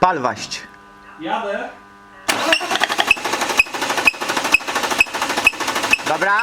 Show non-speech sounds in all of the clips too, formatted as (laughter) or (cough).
Palwaść. Jadę. Dobra.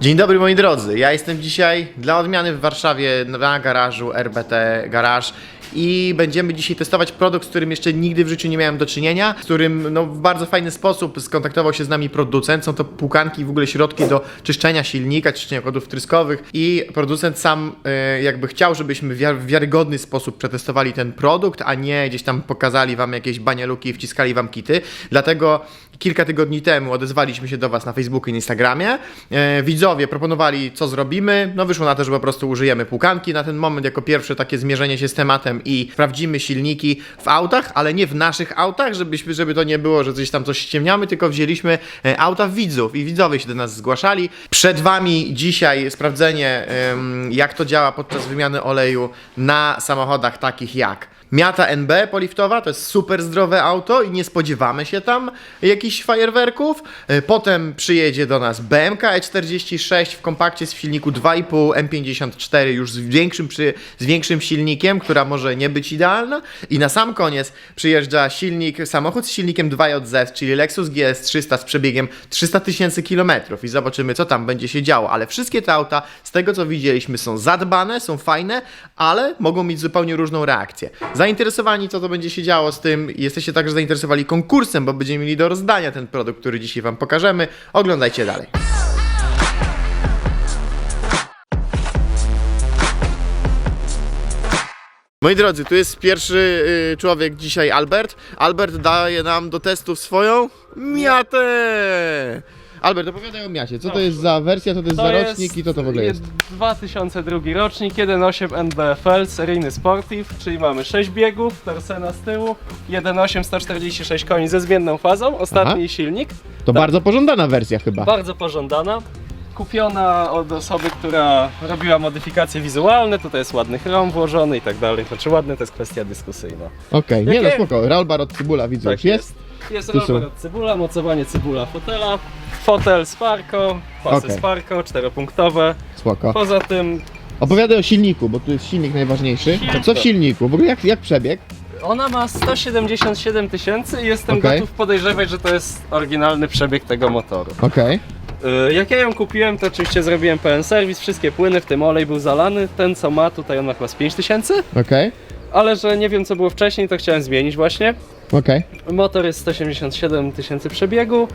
Dzień dobry moi drodzy, ja jestem dzisiaj dla odmiany w Warszawie na garażu RBT Garage i będziemy dzisiaj testować produkt, z którym jeszcze nigdy w życiu nie miałem do czynienia, z którym no, w bardzo fajny sposób skontaktował się z nami producent. Są to płukanki, w ogóle środki do czyszczenia silnika, czyszczenia kodów wtryskowych i producent sam e, jakby chciał, żebyśmy w wiarygodny sposób przetestowali ten produkt, a nie gdzieś tam pokazali wam jakieś banialuki i wciskali wam kity. Dlatego kilka tygodni temu odezwaliśmy się do Was na Facebooku i Instagramie. E, widzowie proponowali, co zrobimy. No wyszło na to, że po prostu użyjemy płukanki na ten moment jako pierwsze takie zmierzenie się z tematem i sprawdzimy silniki w autach, ale nie w naszych autach, żebyśmy, żeby to nie było, że coś tam coś ściemniamy, tylko wzięliśmy e, auta widzów i widzowie się do nas zgłaszali. Przed Wami dzisiaj sprawdzenie, jak to działa podczas wymiany oleju na samochodach takich jak Miata NB poliftowa, to jest super zdrowe auto i nie spodziewamy się tam jakichś fajerwerków. E, Potem przyjedzie do nas BMK E46 w kompakcie z silniku 2,5 M54 już z większym, przy, z większym silnikiem, która może nie być idealna. I na sam koniec przyjeżdża silnik, samochód z silnikiem 2JZ, czyli Lexus GS 300 z przebiegiem 300 tysięcy kilometrów i zobaczymy co tam będzie się działo. Ale wszystkie te auta, z tego co widzieliśmy, są zadbane, są fajne, ale mogą mieć zupełnie różną reakcję. Zainteresowani, co to będzie się działo z tym, jesteście także zainteresowani konkursem, bo będziemy mieli do rozdania ten produkt, który dzisiaj Wam pokażemy. Oglądajcie dalej. Moi drodzy, tu jest pierwszy y, człowiek dzisiaj, Albert. Albert daje nam do testów swoją miatę. Albert, opowiadaj o miacie. Co to jest za wersja, co to jest za rocznik i co to w ogóle jest? 2002 rocznik, 1.8 NBFL, seryjny Sportive, czyli mamy 6 biegów, torsena z tyłu, 1.8 146 koni ze zmienną fazą, ostatni Aha. silnik, To bardzo pożądana wersja chyba. bardzo pożądana. Kupiona od osoby, która robiła modyfikacje wizualne, tutaj jest ładny chrom włożony i tak dalej. Znaczy ładny to jest kwestia dyskusyjna. Okej, nie no Jakie- spoko. Ralbar od Cybula widzę już jest. Jest Tu są- rower od cybula, mocowanie cybula fotela, fotel Sparko, pasy Okej. Sparko, czteropunktowe. Spoko. Poza tym Opowiadaj o silniku, bo tu jest silnik najważniejszy. To co w silniku? W ogóle jak, jak przebieg? ona ma 177 tysięcy i jestem Okej. gotów podejrzewać, że to jest oryginalny przebieg tego motoru. Okej. Yy, Jak ja ją kupiłem, to oczywiście zrobiłem pełen serwis, wszystkie płyny, w tym olej był zalany. Ten co ma, tutaj on ma chyba z 5 tysięcy, Okej. Ale że nie wiem co było wcześniej, to chciałem zmienić właśnie. Okej. Motor jest 187 tysięcy przebiegu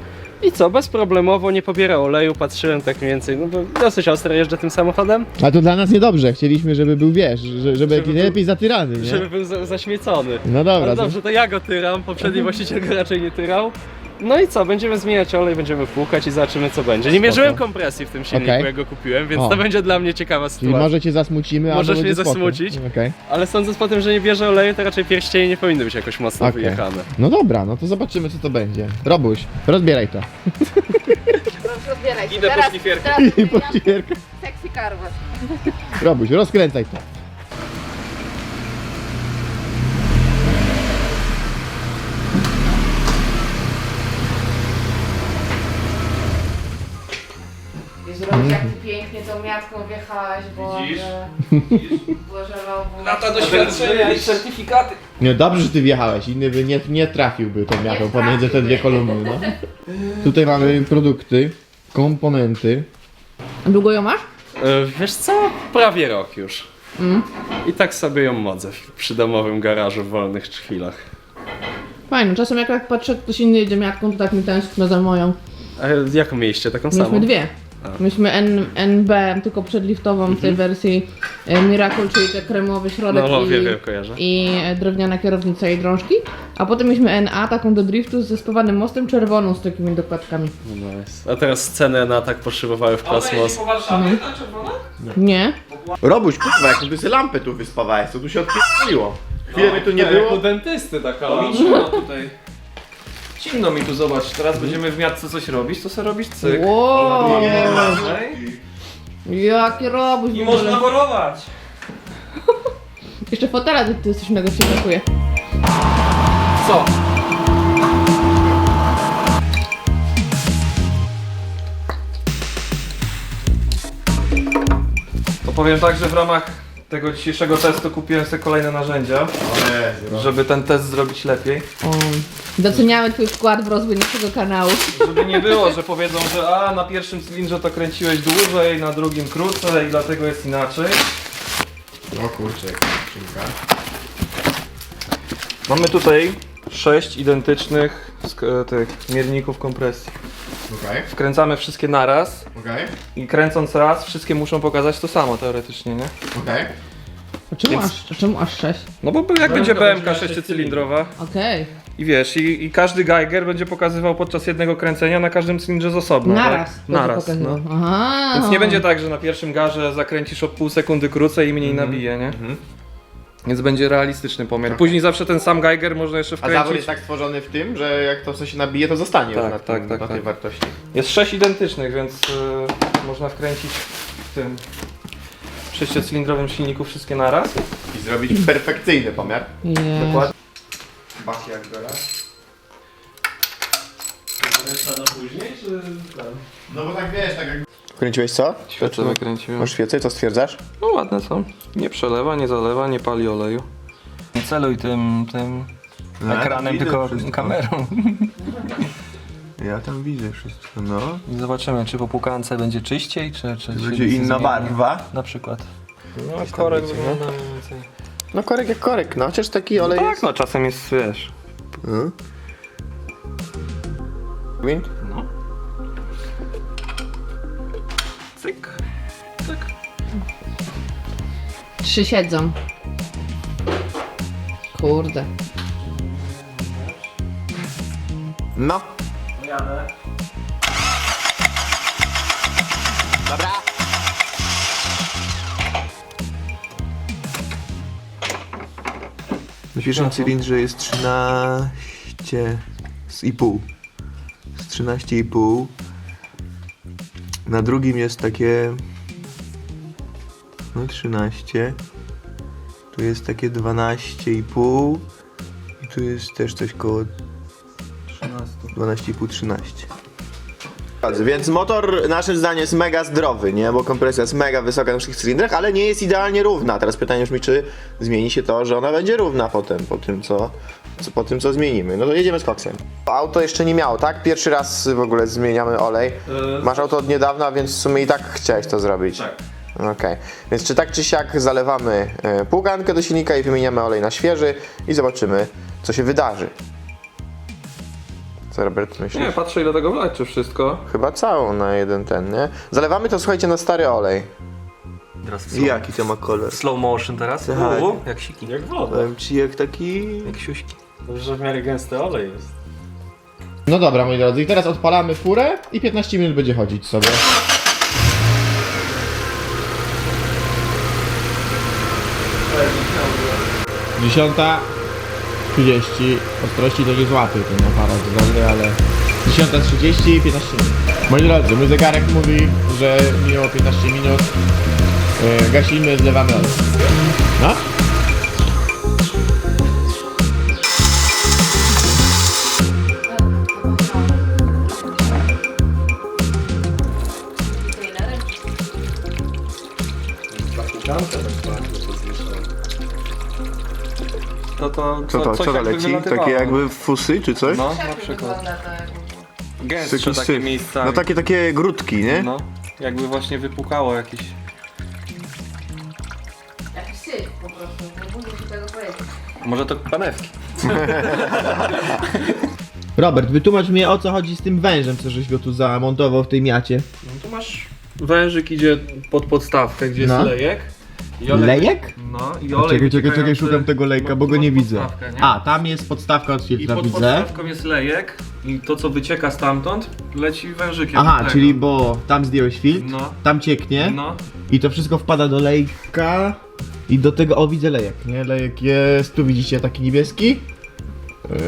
i co, bezproblemowo nie pobiera oleju, patrzyłem tak mniej więcej, no bo dosyć ostro jeżdżę tym samochodem, A to dla nas niedobrze. Chcieliśmy, żeby był, wiesz, że, żeby, był- lepiej zatyrany, nie? żeby był za, zaśmiecony. No dobra. Ale to- dobrze, to ja go tyram, poprzedni właściciel go raczej nie tyrał. No i co, będziemy zmieniać olej, będziemy płukać i zobaczymy co będzie. Nie mierzyłem kompresji w tym silniku, Okej. jak go kupiłem, więc O. to będzie dla mnie ciekawa Czyli sytuacja. może cię zasmucimy, a Możesz mnie spoko. zasmucić. Okej. Ale sądząc po tym, że nie bierze oleju, to raczej pierścienie nie powinny być jakoś mocno Okej. wyjechane. No dobra, no to zobaczymy co to będzie. Robuś, rozbieraj to. Rozbieraj się. Idę po teraz, szlifierkę. teraz I zmieniam pościerka. Sexy karwę. Robuś, rozkręcaj to. Pięknie tą miatką wjechałeś, bo... Widzisz? Boże, no, Lata doświadczenia i certyfikaty. Nie, dobrze, że ty wjechałeś, inny by nie, nie trafiłby tą miatą Nie pomiędzy te dwie kolumny, no. Tutaj mamy produkty, komponenty. Długo ją masz? E, Wiesz co? Prawie rok już. Mm. I tak sobie ją modzę w przydomowym garażu w wolnych chwilach. Fajno, czasem jak, jak patrzę, ktoś inny jedzie miatką, to tak mi tęskno za moją. A jaką mieliście? Taką Mieliśmy samą? dwie. Myśmy N, NB, tylko przedliftową w tej wersji e, Miracle, czyli te kremowy środek Mhm. No, i, wiem, wiem, kojarzę. i e, drewniana kierownica i drążki. A potem mieliśmy NA, taką do driftu ze spawanym mostem czerwoną z takimi dokładkami. No Nice. A teraz ceny na tak poszybowały w kosmos. Mhm. Nie? Robuś, kurwa, jak ty sobie lampę tu wyspawałeś, to tu się odpierdoliło. Chwilę mi tu nie Tak, było. Dentysty taka lampa. zimno tutaj. Zimno mi tu, zobacz. Teraz będziemy w miarce coś robić, to sobie robisz cyk. Wow, Ej, jaki robuś I ogóle. można borować. (laughs) Jeszcze fotela ty, ty coś innego ci brakuje. Co? To powiem tak, że w ramach tego dzisiejszego testu kupiłem sobie kolejne narzędzia, żeby ten test zrobić lepiej. O, doceniamy twój wkład w rozwój naszego kanału. Żeby nie było, że powiedzą, że a na pierwszym cylindrze to kręciłeś dłużej, na drugim krócej i dlatego jest inaczej. O kurczę, jaka skrzynka. Mamy tutaj sześć identycznych sk- tych mierników kompresji. Okej, Wkręcamy wszystkie naraz okej, i kręcąc raz, wszystkie muszą pokazać to samo teoretycznie, nie? okej. A czemu, Więc- aż, czemu aż 6? No bo jak będzie będzie BMK sześciocylindrowa Okej. i wiesz, i, i każdy Geiger będzie pokazywał podczas jednego kręcenia na każdym cylindrze z osobna. Naraz. Tak? Naraz, pokazywał. no. Aha. Więc nie będzie tak, że na pierwszym garze zakręcisz o pół sekundy krócej i mniej Mhm. nabije, nie? Więc będzie realistyczny pomiar. Później zawsze ten sam Geiger można jeszcze A zawód wkręcić. jest tak stworzony w tym, że jak to coś się nabije, to zostanie Tak, na, tak, tym, tak, na tej tak. wartości. Jest sześć identycznych, więc y, można wkręcić w tym sześciocylindrowym silniku wszystkie naraz. I zrobić perfekcyjny pomiar. Jest. Dokładnie. Bach jak teraz. Ręce na później, czy No bo tak wiesz, tak jak... Kręciłeś co? Świece wykręciłem. Masz świecę, co stwierdzasz? No ładne są. Nie przelewa, nie zalewa, nie pali oleju. Nie celuj tym, tym ekranem, widzę tylko wszystko. kamerą. (laughs) Ja tam widzę wszystko, no. I zobaczymy, czy po płukance będzie czyściej, czy, czy Będzie inna zmieni. barwa. Na przykład. No, korek wygląda mniej więcej. No korek jak korek, no chociaż taki olej Tak, jest... no czasem jest, wiesz. Hmm? Trzy siedzą. Kurde. No. jadę. Dobra. Na pierwszym cylindrze jest 13 z i pół. Z 13,5. Na drugim jest takie no 13. Tu jest takie 12,5 i tu jest też coś koło 12,5 13. Więc motor naszym zdaniem jest mega zdrowy, nie? Bo kompresja jest mega wysoka na wszystkich cylindrach, ale nie jest idealnie równa. Teraz pytanie brzmi, czy zmieni się to, że ona będzie równa potem, po tym co, co, po tym, co zmienimy. No to jedziemy z koksem. Auto jeszcze nie miało, tak? Pierwszy raz w ogóle zmieniamy olej. Masz auto od niedawna, więc w sumie i tak chciałeś to zrobić. Tak. Okej, więc czy tak czy siak zalewamy e, pługankę do silnika i wymieniamy olej na świeży i zobaczymy, co się wydarzy. Co Robert myślisz? Nie, patrzę ile tego wlać, czy wszystko. Chyba całą na jeden ten, nie? Zalewamy to, słuchajcie, na stary olej. Teraz I jaki to ma kolor? Slow motion teraz. Tak. Uuu, jak siki. Jak woda. Powiem ci jak taki... Jak siuśki. Dobrze, że w miarę gęsty olej jest. No dobra, moi drodzy, i teraz odpalamy furę i 15 minut będzie chodzić sobie. Dziesiąta 30 ostrości to nie złapie ten aparat zdolny, ale 10.30 15 minut. Moi drodzy, mój zegarek mówi, że minęło 15 minut. Yy, gasimy, zlewamy olej. No? To to, Co to, coś co to jakby leci? Takie jakby fusy czy coś? No, na przykład. Gęstsze Taki takie syf. miejsca. No takie, takie grudki, nie? No, jakby właśnie wypukało jakieś. Jak syf po prostu, nie mogę się tego powiedzieć. Może to panewki. (laughs) Robert, wytłumacz mi o co chodzi z tym wężem, co żeś go tu zamontował w tej miacie. No tu masz wężyk idzie pod podstawkę, gdzie No. jest lejek. I Lejek? No i olej czekaj, czekaj, czekaj, wyciekający szukam tego lejka, bo go nie widzę. podstawkę, nie? A, tam jest podstawka od I filtra, pod widzę. podstawką jest lejek i to co wycieka stamtąd leci wężykiem. do Aha, tego. czyli bo tam zdjąłeś filtr, No. tam cieknie No, i to wszystko wpada do lejka i do tego, o widzę lejek, nie? Lejek jest, tu widzicie taki niebieski.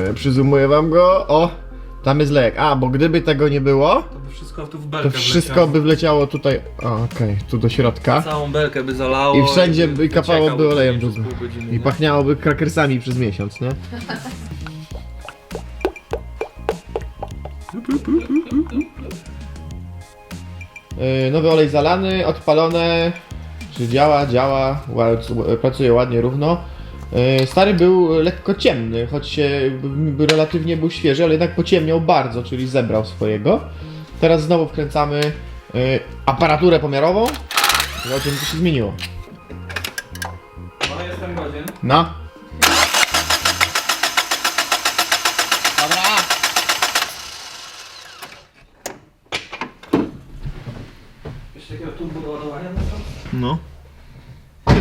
Yy, przyzumuję wam go, o, tam jest lejek. A, bo gdyby tego nie było, to by wszystko tu w belkę to wszystko wleciało. by wleciało tutaj, o, okej, tu do środka. Całą belkę by zalało. I wszędzie by kapałoby wyciekało olejem przez godziny, I nie? pachniałoby krakersami przez miesiąc, nie? Yy, nowy olej zalany, odpalone Czy działa, działa, ła- pracuje ładnie, równo. Yy, Stary był lekko ciemny, choć się, relatywnie był świeży, ale jednak pociemniał bardzo, czyli zebrał swojego. Teraz znowu wkręcamy yy, aparaturę pomiarową. Zobaczymy, co się zmieniło. No jestem godzien. No. Jeszcze takiego turbo do ładowania No.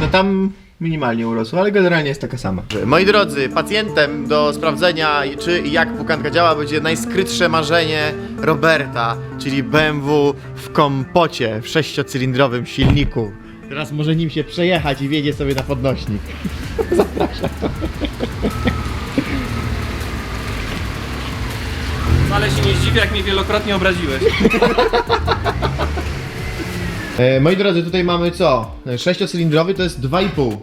No tam minimalnie urosło, ale generalnie jest taka sama. Moi drodzy, pacjentem do sprawdzenia czy i jak pukanka działa będzie najskrytsze marzenie Roberta, czyli BMW w kompocie w sześciocylindrowym silniku. Teraz może nim się przejechać i wiedzie sobie na podnośnik. (laughs) Ale się nie zdziwię, jak mnie wielokrotnie obraziłeś. (laughs) E, moi drodzy, tutaj mamy co? Sześciocylindrowy to jest 2,5.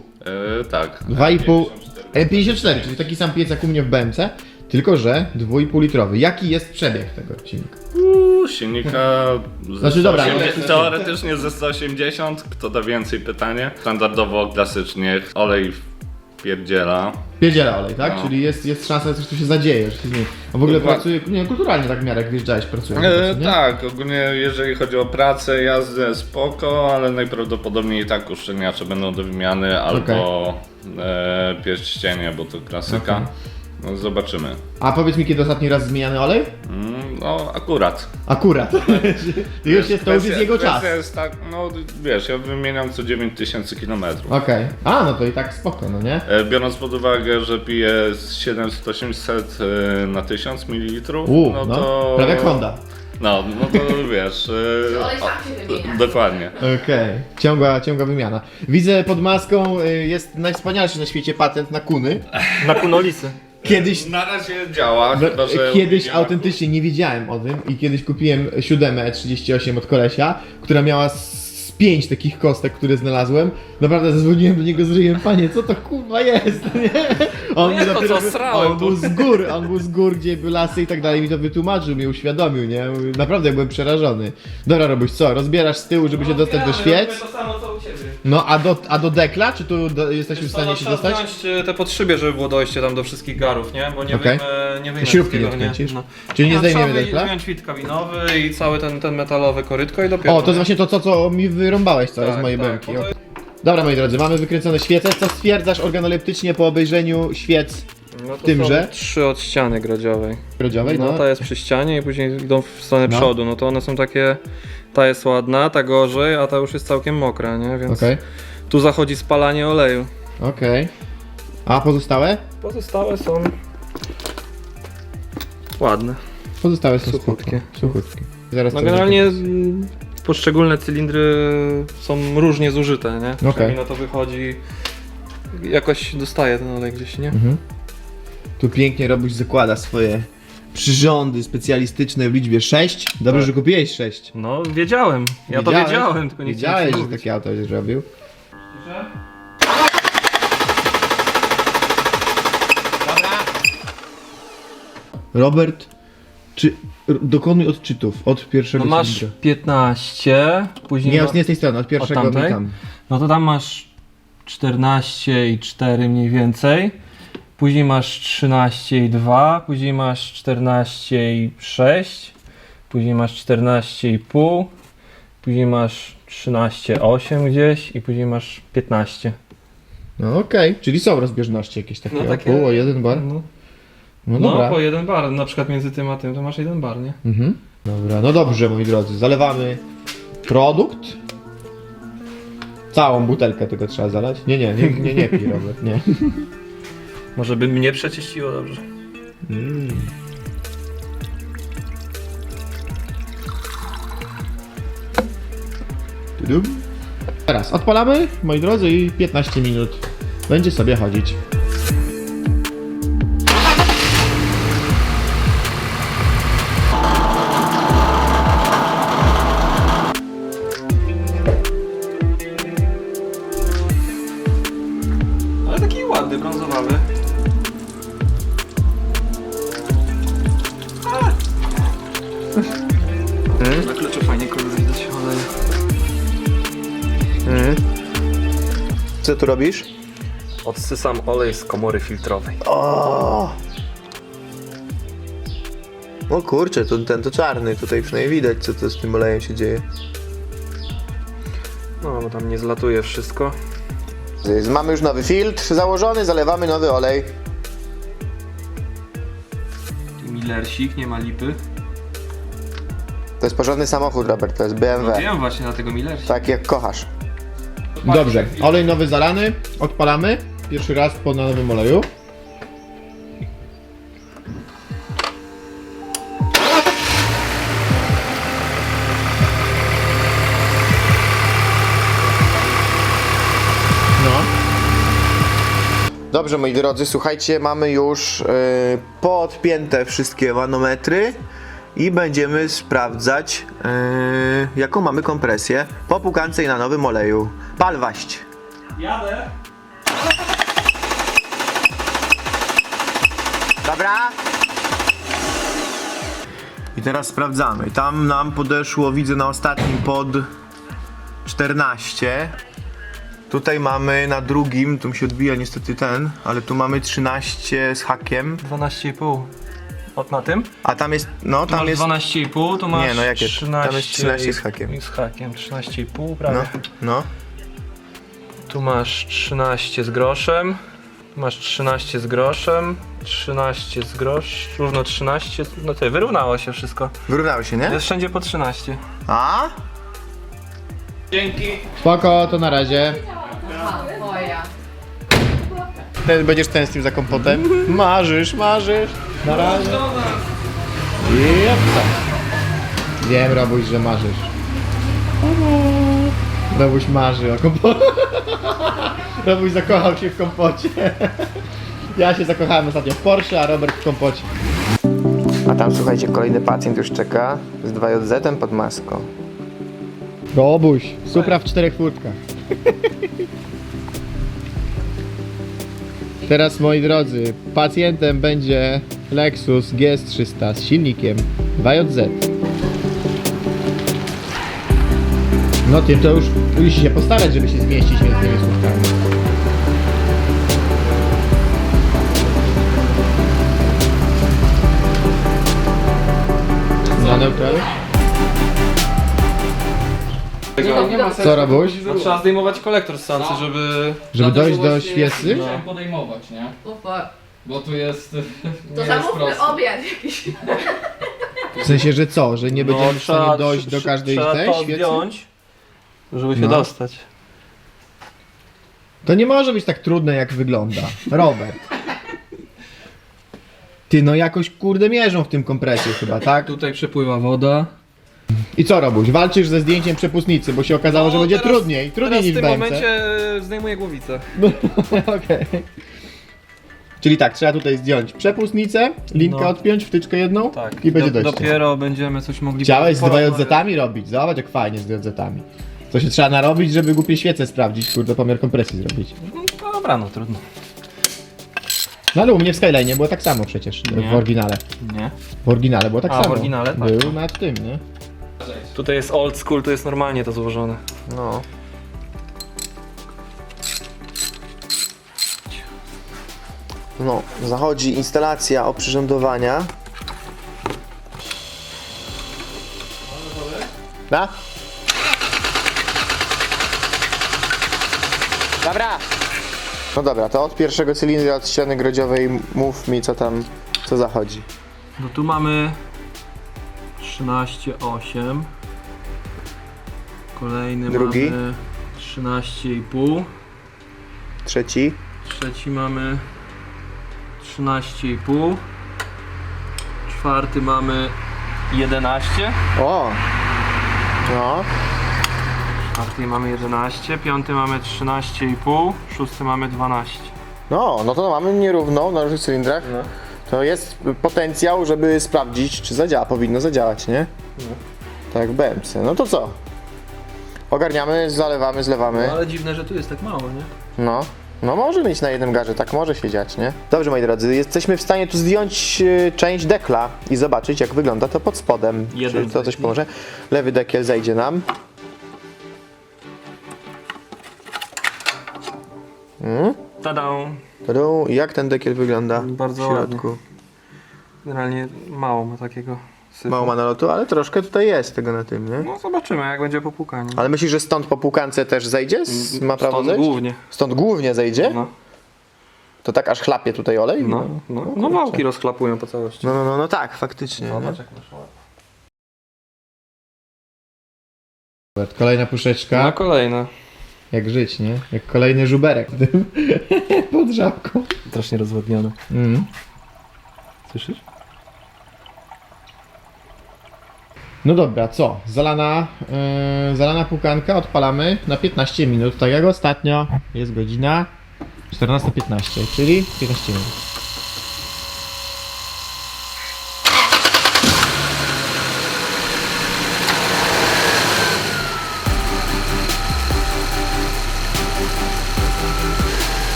E, tak. 2,5. E, 54, czyli taki sam piec jak u mnie w BMC, tylko że 2,5 litrowy. Jaki jest przebieg tego silnika? Uuu, silnika. ze Znaczy, dobra, 180, no- teoretycznie ze 180, kto da więcej pytanie. Standardowo, klasycznie, olej pierdziela. Pierdziela olej, tak? No. Czyli jest, jest szansa, że coś tu się zadzieje, że się zmieni. A w ogóle Dokładnie. pracuje, nie, kulturalnie tak w miarę jak wjeżdżałeś, pracuje. E, nie? tak, ogólnie jeżeli chodzi o pracę, jazdę, spoko, ale najprawdopodobniej i tak uszczelniacze będą do wymiany albo e, pierścienie, bo to klasyka. Okej. No, zobaczymy. A powiedz mi, kiedy ostatni raz zmieniany olej? Mm, no, akurat. Akurat. (laughs) to (laughs) już jest, to już jest Kwestia- jego czas. kwestia Jest tak, no wiesz, ja wymieniam co 9000 km. Okej. A, no to i tak spoko, no nie? E, Biorąc pod uwagę, że piję z 700-800 e, na 1000 ml, U, no, no to... prawie jak Honda. No, no to (laughs) wiesz... e, Olej sam się wymienia. Dokładnie. Okej, ciągła, ciągła wymiana. Widzę pod maską y, jest najwspanialszy na świecie patent na kuny. Na kunolisy. Kiedyś Na razie działa, No, chyba że... kiedyś nie ma- autentycznie nie wiedziałem o tym i kiedyś kupiłem 7 38 od kolesia, która miała z 5 takich kostek, które znalazłem. Naprawdę zadzwoniłem do niego z ryjem, panie, co to kurwa jest, (laughs) nie? On No mi jak to, co, srałem On tu. był z gór, on był z gór, gdzie były lasy i tak dalej, mi to wytłumaczył, mnie uświadomił, nie? Naprawdę byłem przerażony. Dobra, Robuś, co, rozbierasz z tyłu, żeby się dostać do świec? to samo co u ciebie. No, a do, a do dekla, czy tu do, jesteśmy w stanie się dostać? wziąć e, te podszybie, żeby było dojście tam do wszystkich garów, nie? Bo nie Okej. wyjmę, nie wyjmę Śrubki nie wszystkiego, odkręcisz? No. Czyli nie No, zdejmiemy trzeba dekla? wyjąć wit kabinowy i cały ten, ten metalowy korytko i dopiero. O, to jest nie? właśnie to, co, co mi wyrąbałeś, co Tak, z mojej tak, bęki. bo to- Dobra, moi drodzy, mamy wykręcone świece. Co stwierdzasz organoleptycznie po obejrzeniu świec No to tymże? są trzy od ściany grodziowej. grodziowej? No, No, ta jest przy ścianie i później idą w stronę No. przodu. No to one są takie. Ta jest ładna, ta gorzej, a ta już jest całkiem mokra, nie? Więc Okej, tu zachodzi spalanie oleju. okej. A pozostałe? Pozostałe są Pozostałe są Suchutkie. spoko. Suchutkie. Zaraz No to generalnie zobaczymy. mm, poszczególne cylindry są różnie zużyte, nie? Okej. No to wychodzi. Jakoś dostaje ten olej gdzieś, nie? Mhm. Tu pięknie Robuś zakłada swoje przyrządy specjalistyczne w liczbie 6. Dobrze, Tak. że kupiłeś 6. No wiedziałem. Ja to wiedziałem, tylko nie Wiedziałeś, chciałem że mówić. takie auto będziesz robił. Robert, czy r- dokonuj odczytów od pierwszego No masz cylindra. 15, później. Nie, ma- nie z tej strony, od pierwszego tamtej? tam. No to tam masz 14 i 4 mniej więcej. Później masz 13 i 2, później masz 14 i 6, później masz 14 i pół, później masz 13 8 gdzieś i później masz 15. No okej, czyli są rozbieżności jakieś takie, No o takie- pół, o jeden bar. No, No no dobra. po jeden bar, na przykład między tym a tym to masz jeden bar, nie? Mhm. Dobra, no dobrze moi drodzy, zalewamy produkt. Całą butelkę tego trzeba zalać. Nie, nie, nie, nie, nie pij Robert, nie. (laughs) Może by mnie przecieściło dobrze. Mm. Tudum. Teraz odpalamy, moi drodzy, i 15 minut będzie sobie chodzić. Co tu robisz? Odsysam olej z komory filtrowej. O! O kurczę, to, ten to czarny, tutaj przynajmniej widać co to z tym olejem się dzieje. No, bo tam nie zlatuje wszystko. Mamy już nowy filtr założony, zalewamy nowy olej. Millersik, nie ma lipy. To jest porządny samochód, Robert, to jest BMW. No wiem właśnie, dlatego Millersik. Tak jak kochasz. Dobrze, olej nowy zalany, odpalamy. Pierwszy raz po nowym oleju. No. Dobrze, moi drodzy, słuchajcie, mamy już Yy, podpięte wszystkie manometry i będziemy sprawdzać yy, jaką mamy kompresję po pukance i na nowym oleju. Palwaść. Jadę. Dobra. I teraz sprawdzamy. Tam nam podeszło, widzę na ostatnim pod 14. Tutaj mamy na drugim, tu mi się odbija niestety ten, ale tu mamy 13 z hakiem. 12,5. Od na tym? A tam jest, no tam Masz jest, 12,5, tu masz Nie, no jakie? 13, Tam jest 13 z hakiem. Z hakiem, 13,5 prawie. no, no. Tu masz 13 z groszem. Tu masz 13 z groszem. 13 z grosz, równo 13. No ty, wyrównało się wszystko. Wyrównały się, nie? Jest wszędzie po 13. A? Dzięki. Spoko, to na razie. Ten, będziesz tęsknił za kompotem? (laughs) Marzysz, marzysz. Na razie. Jepsa. Wiem, Robuś, że marzysz. Robuś marzy o kompocie. Robuś zakochał się w kompocie. (laughs) Ja się zakochałem ostatnio w Porsche, a Robert w kompocie. A tam, słuchajcie, kolejny pacjent już czeka z 2JZ pod maską. Robuś, supra w czterech furtkach. (laughs) Teraz moi drodzy, pacjentem będzie Lexus GS300 z silnikiem 2JZ. No tym to już musisz się postarać, żeby się zmieścić między tymi słupkami. Na neutralu? Co robisz? No, trzeba zdejmować kolektor z sancy, żeby... Żeby dojść do świecy? Musiałem podejmować, nie? Ufa. Bo tu jest. To (laughs) jest zamówmy obiad jakiś. W sensie, że co? Że nie będziemy w stanie dojść do No, każdej trzeba tej to świecy? Żeby się No. dostać. To nie może być tak trudne jak wygląda. Robert. Ty no jakoś kurde mierzą w tym kompresie chyba, tak? Tutaj przepływa woda. I co robisz? Walczysz ze zdjęciem przepustnicy, bo się okazało, że No, będzie teraz- trudniej. Trudniej Teraz niż w w tym momencie zdejmuję głowicę. (laughs) Okej. Czyli tak, trzeba tutaj zdjąć przepustnicę, linkę No. odpiąć, wtyczkę jedną Tak. i będzie Do, dojść. dopiero będziemy coś mogli Chciałeś z porozmawiać. 2JZ-ami robić? Zobacz jak fajnie z 2JZ-ami. To się trzeba narobić, żeby głupie świece sprawdzić, kurde, pomiar kompresji zrobić. No dobra, no trudno. No ale u mnie w Skyline było tak samo przecież, Nie. w oryginale. Nie. W oryginale było tak A, w samo. oryginale? Tak. Był nad tym, nie? Tutaj jest old school, to jest normalnie to złożone. No. No, zachodzi instalacja oprzyrządowania. Da? Dobra. No dobra, to od pierwszego cylindra, od ściany grodziowej mów mi co tam, co zachodzi. No tu mamy 13,8. Kolejny Drugi? mamy 13,5. Trzeci. Trzeci mamy 13,5. Czwarty mamy 11. O! No. Czwarty mamy 11. Piąty mamy 13,5. Szósty mamy 12. No, no to mamy nierówno na różnych cylindrach. To jest potencjał, żeby sprawdzić, czy zadziała. Powinno zadziałać, nie? Tak jak BMC. No to co? Ogarniamy, zalewamy, zlewamy. No ale dziwne, że tu jest tak mało, nie? No. No może mieć na jednym garze, tak może się dziać, nie? Dobrze moi drodzy, jesteśmy w stanie tu zdjąć e, część dekla i zobaczyć jak wygląda to pod spodem. Jeden Czy to coś pomoże? Lewy dekiel zejdzie nam. Mm? Tada! Jak ten dekiel wygląda Bardzo w środku? Generalnie mało ma takiego syfu. Mało ma nalotu, ale troszkę tutaj jest tego na tym, nie? No zobaczymy jak będzie popukanie. Ale myślisz, że stąd po pukance też zejdzie? Z, ma prawo Stąd zejść? głównie. Stąd głównie zejdzie? No, To tak aż chlapie tutaj olej? no, no, no wałki rozchlapują po całości. No, no, no, no tak, faktycznie. nie? Zobacz jak masz ładnie. Kolejna puszeczka. No kolejne. Jak żyć, nie? Jak kolejny żuberek w tym (laughs) pod żabką. Strasznie rozwodnione. Mm. Słyszysz? No dobra, co? Zalana, yy, zalana pukanka odpalamy na 15 minut, tak jak ostatnio. Jest godzina 14.15, czyli 15 minut.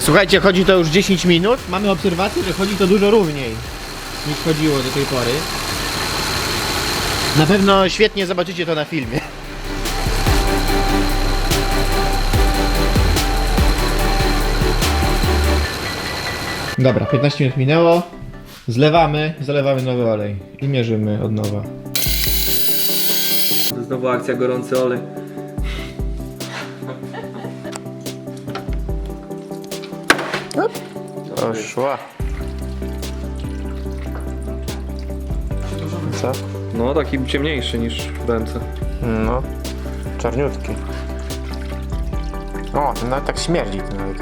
Słuchajcie, chodzi to już 10 minut. Mamy obserwację, że chodzi to dużo równiej niż chodziło do tej pory. Na pewno świetnie zobaczycie to na filmie. Dobra, 15 minut minęło. Zlewamy, zalewamy nowy olej i mierzymy od nowa. Znowu akcja gorący olej. O, szła. Co? No taki ciemniejszy niż w ręce. No, czarniutki. O, to nawet tak śmierdzi ten olej.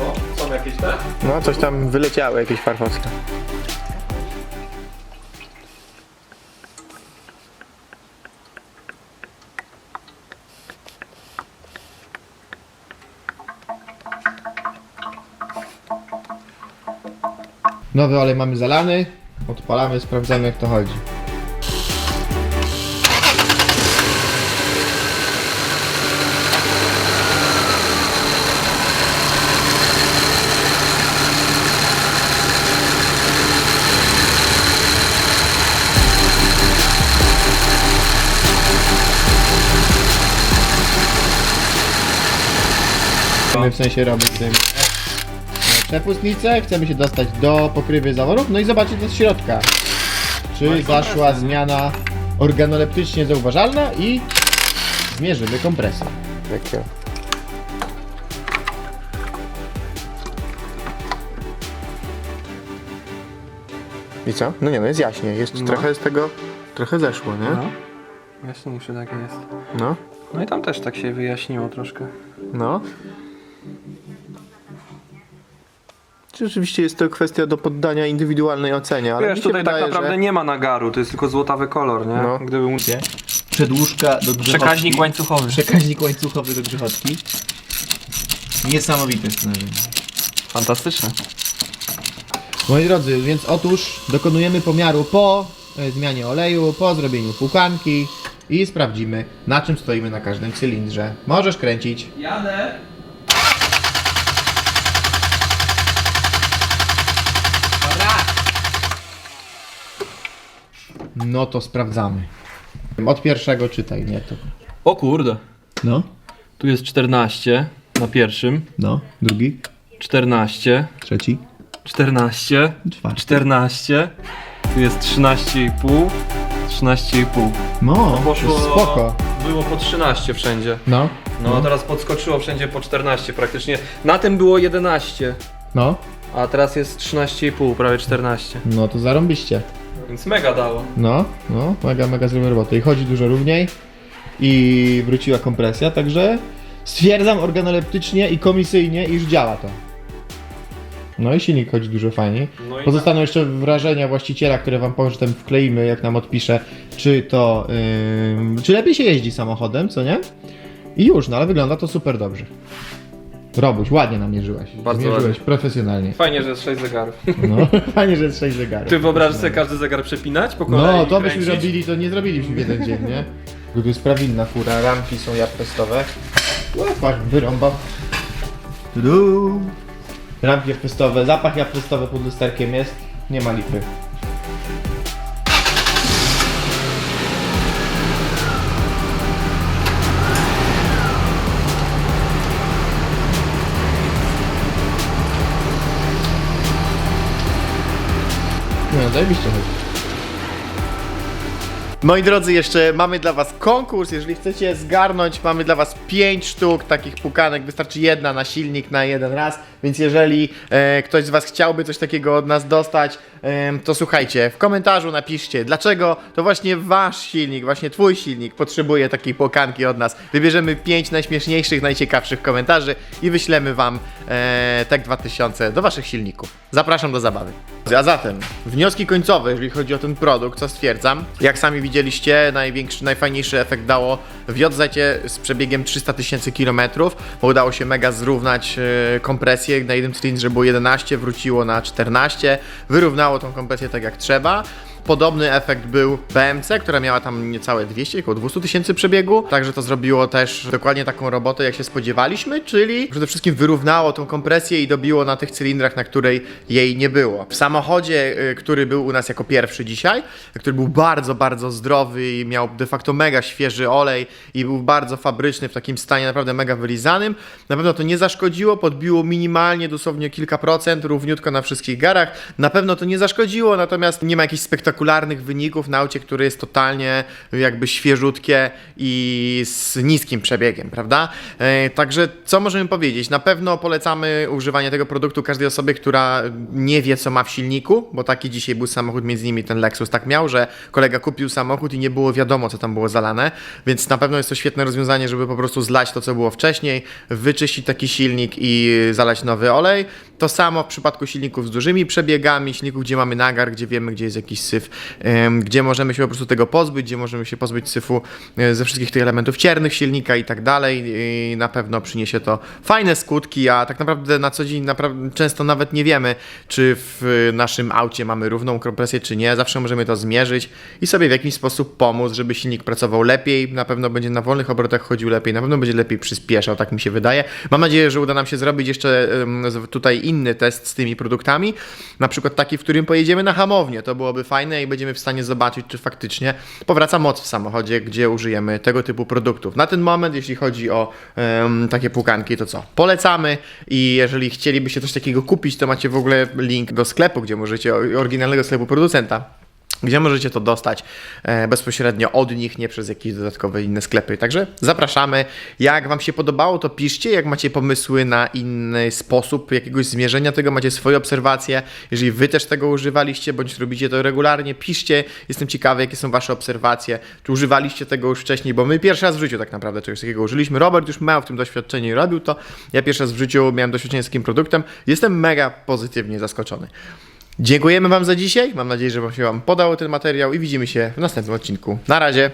O, są jakieś te? No, coś tam wyleciało, jakieś farfocki. Nowy olej mamy zalany. Odpalamy, sprawdzamy jak to chodzi. W sensie robić tym przepustnicę, chcemy się dostać do pokrywy zaworów, no i zobaczyć do środka. Czy zaszła zmiana organoleptycznie zauważalna i zmierzymy kompresję. Jakie? I co? No nie, no jest jaśnie. Jest, No. Trochę z tego, trochę zeszło, nie? No. Jaśniejszy taki jest. No, No i tam też tak się wyjaśniło troszkę. Rzeczywiście jest to kwestia do poddania indywidualnej ocenie, ale Wiesz, mi się tutaj wydaje, tak naprawdę że... nie ma nagaru, to jest tylko złotawy kolor, nie? No. Gdyby mu... Przedłużka do Przekaźnik łańcuchowy. Przekaźnik łańcuchowy do grzechotki. Niesamowite jest narzędzie. Fantastyczne. Moi drodzy, więc otóż dokonujemy pomiaru po e, zmianie oleju, po zrobieniu pukanki i sprawdzimy na czym stoimy na każdym cylindrze. Możesz kręcić. Jadę! No to sprawdzamy. Od pierwszego czytaj, nie to. O kurde. No, Tu jest 14 na pierwszym, no, drugi, 14, trzeci, 14, czwarty. 14, tu jest 13,5, 13,5. No, Poszło, spoko. było po 13 wszędzie. No, No a teraz podskoczyło wszędzie po 14 praktycznie. Na tym było 11, no, a teraz jest 13,5, prawie 14. no to zarąbiście. Więc mega dało. No, no, mega, mega zrobił robotę. I chodzi dużo równiej. I wróciła kompresja, także stwierdzam organoleptycznie i komisyjnie, iż działa to. No i silnik chodzi dużo fajniej. No i Pozostaną jeszcze wrażenia właściciela, które wam potem wkleimy, jak nam odpisze, czy to, ym, czy lepiej się jeździ samochodem, co nie? I już, no ale wygląda to super dobrze. Robuś, ładnie namierzyłeś. Bardzo Zmierzyłeś ładnie. profesjonalnie. Fajnie, że jest 6 zegarów. No, (laughs) fajnie, że jest 6 zegarów. Czy wyobrażasz sobie każdy zegar przepinać po kolei No, to byśmy kręcić? robili, to nie zrobiliśmy w jeden dzień, nie? Bo tu jest prawilna fura, ramki są jabłkostowe. Patrz, wyrąbał. Tudu. Ramki jabłkostowe, zapach jabłkostowy pod lusterkiem jest, nie ma lipy. Zajebiście chodzi. Moi drodzy, jeszcze mamy dla Was konkurs. Jeżeli chcecie zgarnąć, mamy dla Was 5 sztuk takich pukanek. Wystarczy jedna na silnik na jeden raz. Więc jeżeli e, ktoś z Was chciałby coś takiego od nas dostać, to słuchajcie, w komentarzu napiszcie, dlaczego to właśnie Wasz silnik, właśnie Twój silnik potrzebuje takiej pukanki od nas. Wybierzemy 5 najśmieszniejszych, najciekawszych komentarzy i wyślemy Wam e, TEK 2000 do Waszych silników. Zapraszam do zabawy. A zatem, wnioski końcowe, jeżeli chodzi o ten produkt, co stwierdzam, jak sami widzieliście, największy, najfajniejszy efekt dało w JZ z przebiegiem 300 tysięcy kilometrów, bo udało się mega zrównać e, kompresję, na jednym cylindrze było 11, wróciło na 14, wyrównało tą kompresję tak jak trzeba. Podobny efekt był BMC, która miała tam niecałe 200, około 200 tysięcy przebiegu, także to zrobiło też dokładnie taką robotę, jak się spodziewaliśmy, czyli przede wszystkim wyrównało tą kompresję i dobiło na tych cylindrach, na której jej nie było. W samochodzie, y, który był u nas jako pierwszy dzisiaj, który był bardzo, bardzo zdrowy i miał de facto mega świeży olej i był bardzo fabryczny, w takim stanie naprawdę mega wylizanym, na pewno to nie zaszkodziło, podbiło minimalnie, dosłownie kilka procent, równiutko na wszystkich garach. Na pewno to nie zaszkodziło, natomiast nie ma jakichś spektakularnych wyników na aucie, które jest totalnie jakby świeżutkie i z niskim przebiegiem, prawda? E, także co możemy powiedzieć? Na pewno polecamy używanie tego produktu każdej osobie, która nie wie, co ma w silniku, bo taki dzisiaj był samochód, między innymi ten Lexus tak miał, że kolega kupił samochód i nie było wiadomo, co tam było zalane, więc na pewno jest to świetne rozwiązanie, żeby po prostu zlać to, co było wcześniej, wyczyścić taki silnik i zalać nowy olej. To samo w przypadku silników z dużymi przebiegami, silników, gdzie mamy nagar, gdzie wiemy, gdzie jest jakiś syf, em, gdzie możemy się po prostu tego pozbyć, gdzie możemy się pozbyć syfu e, ze wszystkich tych elementów ciernych silnika i tak dalej. Na pewno przyniesie to fajne skutki, a tak naprawdę na co dzień często nawet nie wiemy, czy w naszym aucie mamy równą kompresję, czy nie. Zawsze możemy to zmierzyć i sobie w jakiś sposób pomóc, żeby silnik pracował lepiej. Na pewno będzie na wolnych obrotach chodził lepiej, na pewno będzie lepiej przyspieszał, tak mi się wydaje. Mam nadzieję, że uda nam się zrobić jeszcze tutaj inny test z tymi produktami, na przykład taki, w którym pojedziemy na hamownię. To byłoby fajne i będziemy w stanie zobaczyć, czy faktycznie powraca moc w samochodzie, gdzie użyjemy tego typu produktów. Na ten moment, jeśli chodzi o em, takie płukanki, to co? Polecamy i jeżeli chcielibyście coś takiego kupić, to macie w ogóle link do sklepu, gdzie możecie, oryginalnego sklepu producenta gdzie możecie to dostać e, bezpośrednio od nich, nie przez jakieś dodatkowe inne sklepy. Także zapraszamy. Jak Wam się podobało, to piszcie. Jak macie pomysły na inny sposób jakiegoś zmierzenia tego, macie swoje obserwacje. Jeżeli Wy też tego używaliście, bądź robicie to regularnie, piszcie. Jestem ciekawy, jakie są Wasze obserwacje. Czy używaliście tego już wcześniej, bo my pierwszy raz w życiu tak naprawdę czegoś takiego użyliśmy. Robert już miał w tym doświadczenie i robił to. Ja pierwszy raz w życiu miałem doświadczenie z takim produktem. Jestem mega pozytywnie zaskoczony. Dziękujemy Wam za dzisiaj. Mam nadzieję, że Wam się Wam podał ten materiał i widzimy się w następnym odcinku. Na razie.